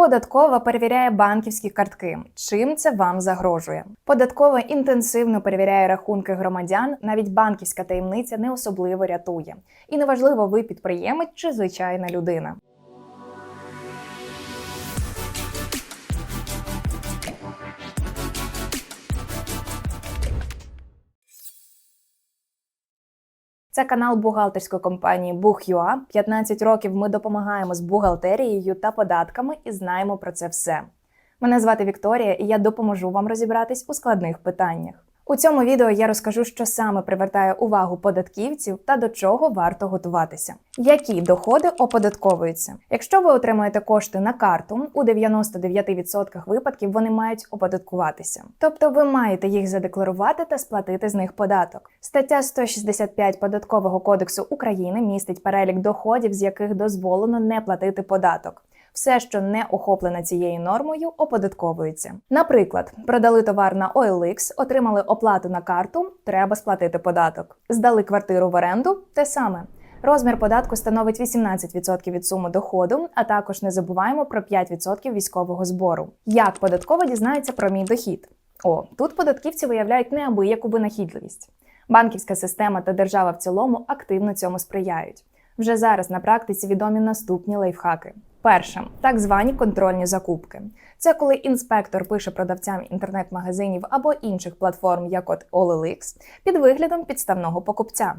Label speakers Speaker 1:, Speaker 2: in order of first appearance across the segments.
Speaker 1: Податкова перевіряє банківські картки. Чим це вам загрожує? Податкова інтенсивно перевіряє рахунки громадян. Навіть банківська таємниця не особливо рятує. І неважливо, ви підприємець чи звичайна людина. Це канал бухгалтерської компанії Бух.ua. 15 років ми допомагаємо з бухгалтерією та податками і знаємо про це все. Мене звати Вікторія, і я допоможу вам розібратись у складних питаннях. У цьому відео я розкажу, що саме привертає увагу податківців та до чого варто готуватися. Які доходи оподатковуються? Якщо ви отримуєте кошти на карту, у 99% випадків вони мають оподаткуватися. Тобто ви маєте їх задекларувати та сплатити з них податок. Стаття 165 податкового кодексу України містить перелік доходів, з яких дозволено не платити податок. Все, що не охоплене цією нормою, оподатковується. Наприклад, продали товар на OLX, отримали оплату на карту, треба сплатити податок. Здали квартиру в оренду те саме. Розмір податку становить 18% від суми доходу, а також не забуваємо про 5% військового збору. Як податкова дізнається про мій дохід? О, тут податківці виявляють неабияку винахідливість. Банківська система та держава в цілому активно цьому сприяють. Вже зараз на практиці відомі наступні лайфхаки. Перше так звані контрольні закупки. Це коли інспектор пише продавцям інтернет-магазинів або інших платформ, як от OLX, під виглядом підставного покупця.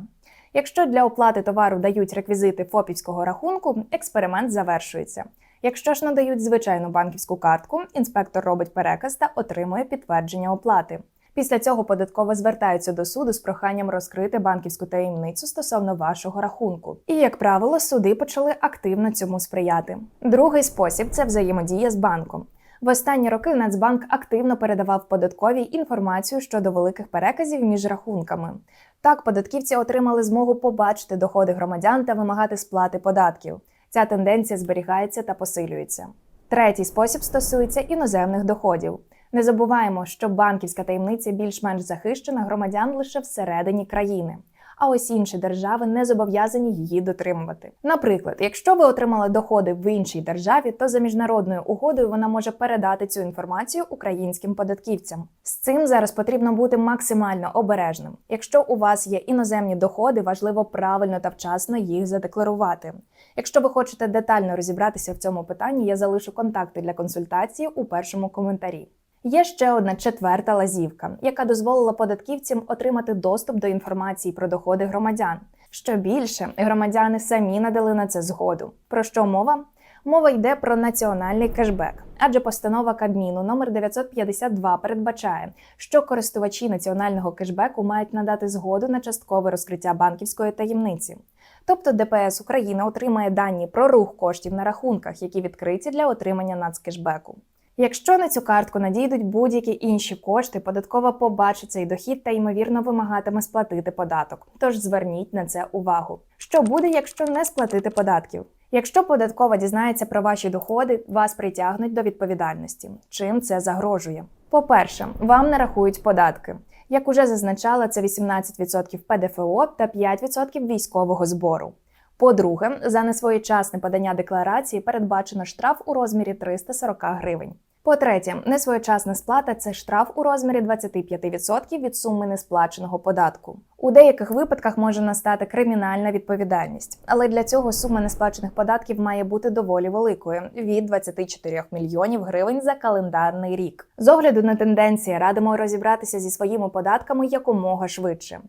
Speaker 1: Якщо для оплати товару дають реквізити ФОПівського рахунку, експеримент завершується. Якщо ж надають звичайну банківську картку, інспектор робить переказ та отримує підтвердження оплати. Після цього податково звертаються до суду з проханням розкрити банківську таємницю стосовно вашого рахунку. І, як правило, суди почали активно цьому сприяти. Другий спосіб це взаємодія з банком. В останні роки Нацбанк активно передавав податковій інформацію щодо великих переказів між рахунками. Так, податківці отримали змогу побачити доходи громадян та вимагати сплати податків. Ця тенденція зберігається та посилюється. Третій спосіб стосується іноземних доходів. Не забуваємо, що банківська таємниця більш-менш захищена громадян лише всередині країни. А ось інші держави не зобов'язані її дотримувати. Наприклад, якщо ви отримали доходи в іншій державі, то за міжнародною угодою вона може передати цю інформацію українським податківцям. З цим зараз потрібно бути максимально обережним. Якщо у вас є іноземні доходи, важливо правильно та вчасно їх задекларувати. Якщо ви хочете детально розібратися в цьому питанні, я залишу контакти для консультації у першому коментарі. Є ще одна четверта лазівка, яка дозволила податківцям отримати доступ до інформації про доходи громадян. Що більше, громадяни самі надали на це згоду. Про що мова? Мова йде про національний кешбек, адже постанова Кабміну номер 952 передбачає, що користувачі національного кешбеку мають надати згоду на часткове розкриття банківської таємниці. Тобто ДПС України отримає дані про рух коштів на рахунках, які відкриті для отримання нацкешбеку. Якщо на цю картку надійдуть будь-які інші кошти, податкова побачить цей дохід та ймовірно вимагатиме сплатити податок. Тож зверніть на це увагу. Що буде, якщо не сплатити податків? Якщо податкова дізнається про ваші доходи, вас притягнуть до відповідальності. Чим це загрожує? По-перше, вам нарахують податки. Як уже зазначала, це 18% ПДФО та 5% військового збору. По-друге, за несвоєчасне подання декларації передбачено штраф у розмірі 340 гривень. По-третє, несвоєчасна сплата це штраф у розмірі 25% від суми несплаченого податку. У деяких випадках може настати кримінальна відповідальність, але для цього сума несплачених податків має бути доволі великою від 24 мільйонів гривень за календарний рік. З огляду на тенденції радимо розібратися зі своїми податками якомога швидше.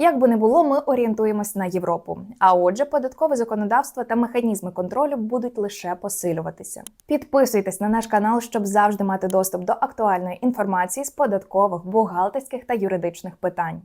Speaker 1: Як би не було, ми орієнтуємось на Європу. А отже, податкове законодавство та механізми контролю будуть лише посилюватися. Підписуйтесь на наш канал, щоб завжди мати доступ до актуальної інформації з податкових, бухгалтерських та юридичних питань.